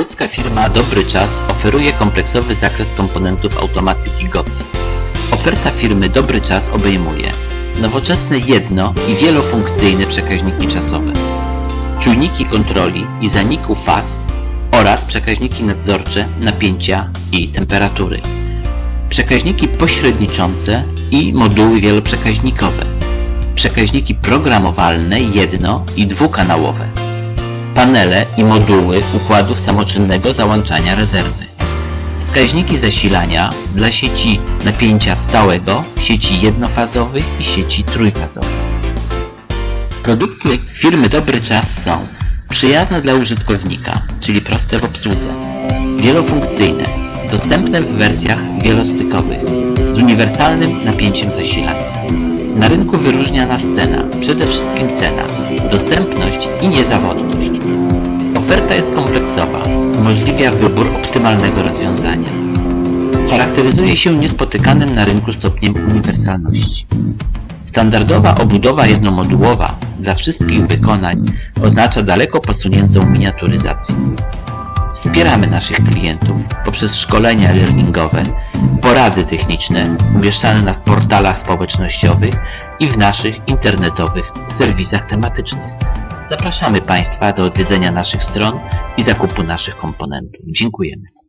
Polska firma Dobry Czas oferuje kompleksowy zakres komponentów automatyki GOT. Oferta firmy Dobry Czas obejmuje nowoczesne jedno- i wielofunkcyjne przekaźniki czasowe, czujniki kontroli i zaniku faz oraz przekaźniki nadzorcze napięcia i temperatury, przekaźniki pośredniczące i moduły wieloprzekaźnikowe, przekaźniki programowalne jedno- i dwukanałowe, panele i moduły układów samoczynnego załączania rezerwy, wskaźniki zasilania dla sieci napięcia stałego, sieci jednofazowych i sieci trójfazowych. Produkty firmy Dobry Czas są przyjazne dla użytkownika, czyli proste w obsłudze, wielofunkcyjne, dostępne w wersjach wielostykowych, z uniwersalnym napięciem zasilania. Na rynku wyróżnia nas cena, przede wszystkim cena, dostępność i niezawodność. Oferta jest kompleksowa, umożliwia wybór optymalnego rozwiązania. Charakteryzuje się niespotykanym na rynku stopniem uniwersalności. Standardowa obudowa jednomodułowa dla wszystkich wykonań oznacza daleko posuniętą miniaturyzację. Wspieramy naszych klientów poprzez szkolenia learningowe, porady techniczne umieszczane na portalach społecznościowych i w naszych internetowych serwisach tematycznych. Zapraszamy Państwa do odwiedzenia naszych stron i zakupu naszych komponentów. Dziękujemy.